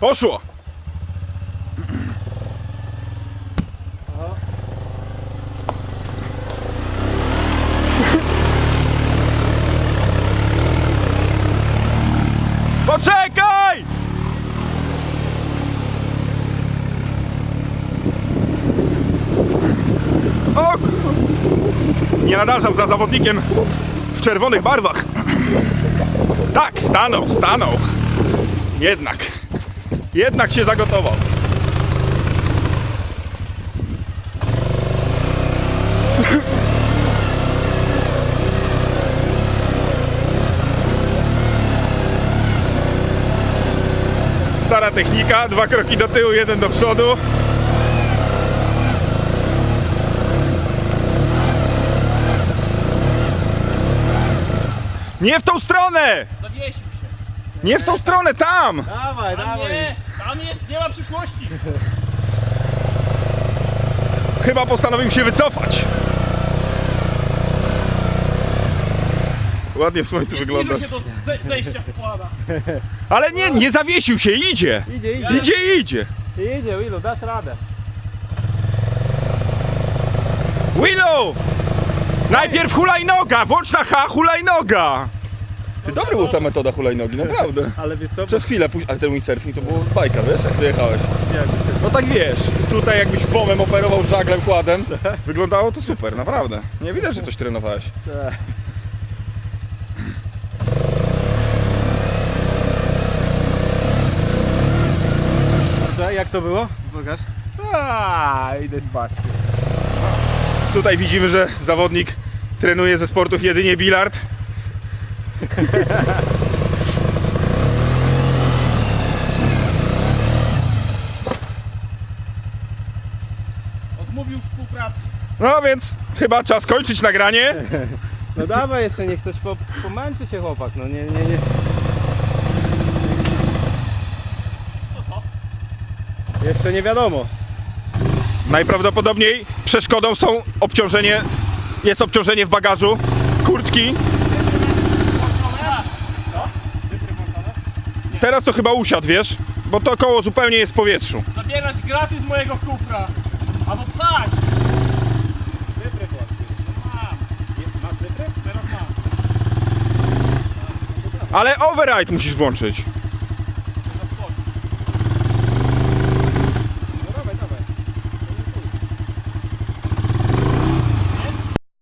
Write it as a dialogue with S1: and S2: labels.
S1: Poszło! Poczekaj! O! Nie nadążam za zawodnikiem w czerwonych barwach. Tak, stanął, stanął. Jednak. Jednak się zagotował. Stara technika, dwa kroki do tyłu, jeden do przodu. Nie w tą stronę! Nie w tą stronę, tam!
S2: Dawaj,
S3: Tam
S2: dawaj.
S3: nie, tam jest, nie ma przyszłości.
S1: Chyba postanowił się wycofać. Ładnie w słońcu
S3: Nie
S1: wyglądasz.
S3: zbliżył się do we- wejścia w płana.
S1: Ale nie, nie zawiesił się, idzie!
S2: Idzie, idzie.
S1: Idzie, idzie!
S2: Idzie, Willu, dasz radę.
S1: Willow! Najpierw hulajnoga, włącz na H, hulajnoga! Ty dobra była ta metoda hulajnogi, naprawdę.
S2: Ale wiesz co?
S1: Przez chwilę, później, ale ten windsurfing to było bajka, wiesz, jak wyjechałeś. No tak wiesz, tutaj jakbyś bomem operował żaglem, kładem, wyglądało to super, naprawdę. Nie widać, że coś trenowałeś.
S2: Tak. Co, jak to było? Pokaż. A, idę spać.
S1: Tutaj widzimy, że zawodnik trenuje ze sportów jedynie bilard.
S3: Odmówił współpracy.
S1: No więc chyba czas kończyć nagranie.
S2: No dawaj jeszcze, niech ktoś po, pomęczy się chłopak, no nie, nie, nie.
S3: To co?
S2: Jeszcze nie wiadomo.
S1: Najprawdopodobniej przeszkodą są obciążenie, jest obciążenie w bagażu, kurtki. Teraz to chyba usiadł, wiesz, bo to koło zupełnie jest w powietrzu.
S3: Zabierać graty z mojego kufra. Albo.
S2: Masz cyfry?
S3: Teraz mam.
S1: Ale override musisz włączyć.